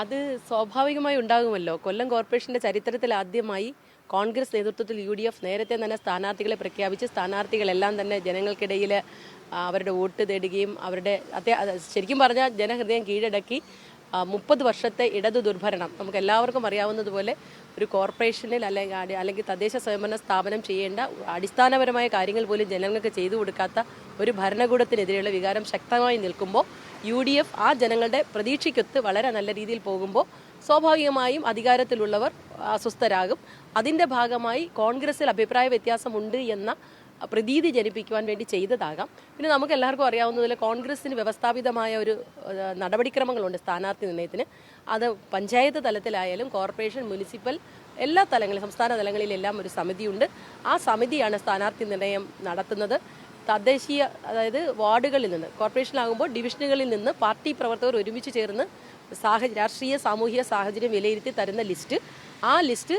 അത് സ്വാഭാവികമായി ഉണ്ടാകുമല്ലോ. കൊല്ലം കോർപ്പറേഷന്റെ ചരിത്രത്തിൽ ആദ്യമായി കോൺഗ്രസ് നേതൃത്വത്തിൽ യു ഡി എഫ് നേരത്തെ തന്നെ സ്ഥാനാർത്ഥികളെ പ്രഖ്യാപിച്ച് സ്ഥാനാർത്ഥികളെല്ലാം തന്നെ ജനങ്ങൾക്കിടയിൽ അവരുടെ വോട്ട് തേടുകയും അവരുടെ ശരിക്കും പറഞ്ഞാൽ ജനഹൃദയം കീഴടക്കി മുപ്പത് വർഷത്തെ ഇടതു ദുർഭരണം. നമുക്ക് എല്ലാവർക്കും അറിയാവുന്നതുപോലെ ഒരു കോർപ്പറേഷനിൽ അല്ലെങ്കിൽ അല്ലെങ്കിൽ തദ്ദേശ സ്വയംഭരണ സ്ഥാപനം ചെയ്യേണ്ട അടിസ്ഥാനപരമായ കാര്യങ്ങൾ പോലും ജനങ്ങൾക്ക് ചെയ്തു കൊടുക്കാത്ത ഒരു ഭരണകൂടത്തിനെതിരെയുള്ള വികാരം ശക്തമായി നിൽക്കുമ്പോൾ യു ഡി എഫ് ആ ജനങ്ങളുടെ പ്രതീക്ഷയ്ക്കൊത്ത് വളരെ നല്ല രീതിയിൽ പോകുമ്പോൾ സ്വാഭാവികമായും അധികാരത്തിലുള്ളവർ അസ്വസ്ഥരാകും. അതിന്റെ ഭാഗമായി കോൺഗ്രസിൽ അഭിപ്രായ വ്യത്യാസമുണ്ട് എന്ന പ്രതീതി ജനിപ്പിക്കുവാൻ വേണ്ടി ചെയ്തതാകാം. പിന്നെ നമുക്ക് എല്ലാവർക്കും അറിയാവുന്നതിൽ കോൺഗ്രസിന് വ്യവസ്ഥാപിതമായ ഒരു നടപടിക്രമങ്ങളുണ്ട് സ്ഥാനാർത്ഥി നിർണയത്തിന് അത് പഞ്ചായത്ത് തലത്തിലായാലും കോർപ്പറേഷൻ മുനിസിപ്പൽ എല്ലാ തലങ്ങളിലും സംസ്ഥാന തലങ്ങളിലെല്ലാം ഒരു സമിതിയുണ്ട്. ആ സമിതിയാണ് സ്ഥാനാർത്ഥി നിർണയം നടത്തുന്നത്. തദ്ദേശീയ അതായത് വാർഡുകളിൽ നിന്ന് കോർപ്പറേഷനിലാകുമ്പോൾ ഡിവിഷനുകളിൽ നിന്ന് പാർട്ടി പ്രവർത്തകർ ഒരുമിച്ച് ചേർന്ന് സാഹചര്യ രാഷ്ട്രീയ സാമൂഹിക സാഹചര്യം വിലയിരുത്തി തരുന്ന ലിസ്റ്റ്. ആ ലിസ്റ്റ്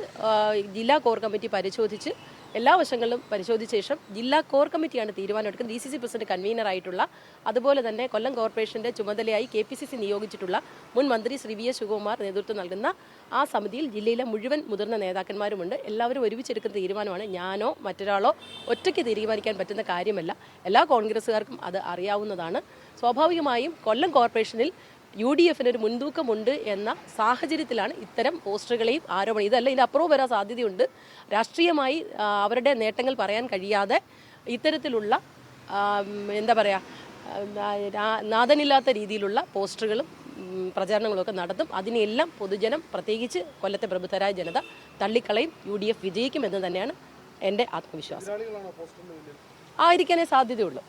ജില്ലാ കോർ കമ്മിറ്റി പരിശോധിച്ച് എല്ലാ വശങ്ങളിലും പരിശോധിച്ച ശേഷം ജില്ലാ കോർ കമ്മിറ്റിയാണ് തീരുമാനമെടുക്കുന്നത്. D C C president convener ആയിട്ടുള്ള അതുപോലെ തന്നെ കൊല്ലം കോർപ്പറേഷന്റെ ചുമതലയായി കെ പി സി സി നിയോഗിച്ചിട്ടുള്ള മുൻ മന്ത്രി ശ്രീ വി എസ് ശിവകുമാർ നേതൃത്വം നൽകുന്ന ആ സമിതിയിൽ ജില്ലയിലെ മുഴുവൻ മുതിർന്ന നേതാക്കന്മാരുമുണ്ട്. എല്ലാവരും ഒരുമിച്ചെടുക്കുന്ന തീരുമാനമാണ്. ഞാനോ മറ്റൊരാളോ ഒറ്റയ്ക്ക് തീരുമാനിക്കാൻ പറ്റുന്ന കാര്യമല്ല. എല്ലാ കോൺഗ്രസ്സുകാർക്കും അത് അറിയാവുന്നതാണ്. സ്വാഭാവികമായും കൊല്ലം കോർപ്പറേഷനിൽ യു ഡി എഫിന് ഒരു മുൻതൂക്കമുണ്ട് എന്ന സാഹചര്യത്തിലാണ് ഇത്തരം പോസ്റ്ററുകളെയും ആരോപണം. ഇതല്ല ഇതിന്റെ അപ്പുറവും വരാൻ സാധ്യതയുണ്ട്. രാഷ്ട്രീയമായി അവരുടെ നേട്ടങ്ങൾ പറയാൻ കഴിയാതെ ഇത്തരത്തിലുള്ള എന്താ പറയുക നാഥനില്ലാത്ത രീതിയിലുള്ള പോസ്റ്ററുകളും പ്രചാരണങ്ങളൊക്കെ നടത്തും. അതിനെല്ലാം പൊതുജനം പ്രത്യേകിച്ച് കൊല്ലത്തെ പ്രബുദ്ധരായ ജനത തള്ളിക്കളയും. യു ഡി എഫ് വിജയിക്കുമെന്ന് തന്നെയാണ് എന്റെ ആത്മവിശ്വാസം. ആയിരിക്കാനേ സാധ്യതയുള്ളൂ.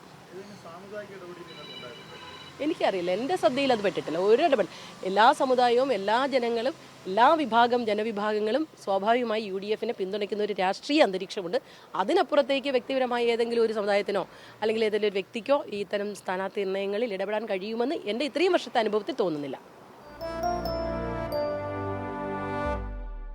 എനിക്കറിയില്ല. എന്റെ ശ്രദ്ധയിൽ അത് പെട്ടിട്ടില്ല. ഒരു ഇടപെടൽ. എല്ലാ സമുദായവും എല്ലാ ജനങ്ങളും എല്ലാ വിഭാഗം ജനവിഭാഗങ്ങളും സ്വാഭാവികമായി യു ഡി എഫിനെ പിന്തുണയ്ക്കുന്ന ഒരു രാഷ്ട്രീയ അന്തരീക്ഷമുണ്ട്. അതിനപ്പുറത്തേക്ക് വ്യക്തിപരമായ ഏതെങ്കിലും ഒരു സമുദായത്തിനോ അല്ലെങ്കിൽ ഏതെങ്കിലും ഒരു വ്യക്തിക്കോ ഇത്തരം സ്ഥാനാർത്ഥി നിർണയങ്ങളിൽ ഇടപെടാൻ കഴിയുമെന്ന് എന്റെ ഇത്രയും വർഷത്തെ അനുഭവത്തിൽ തോന്നുന്നില്ല.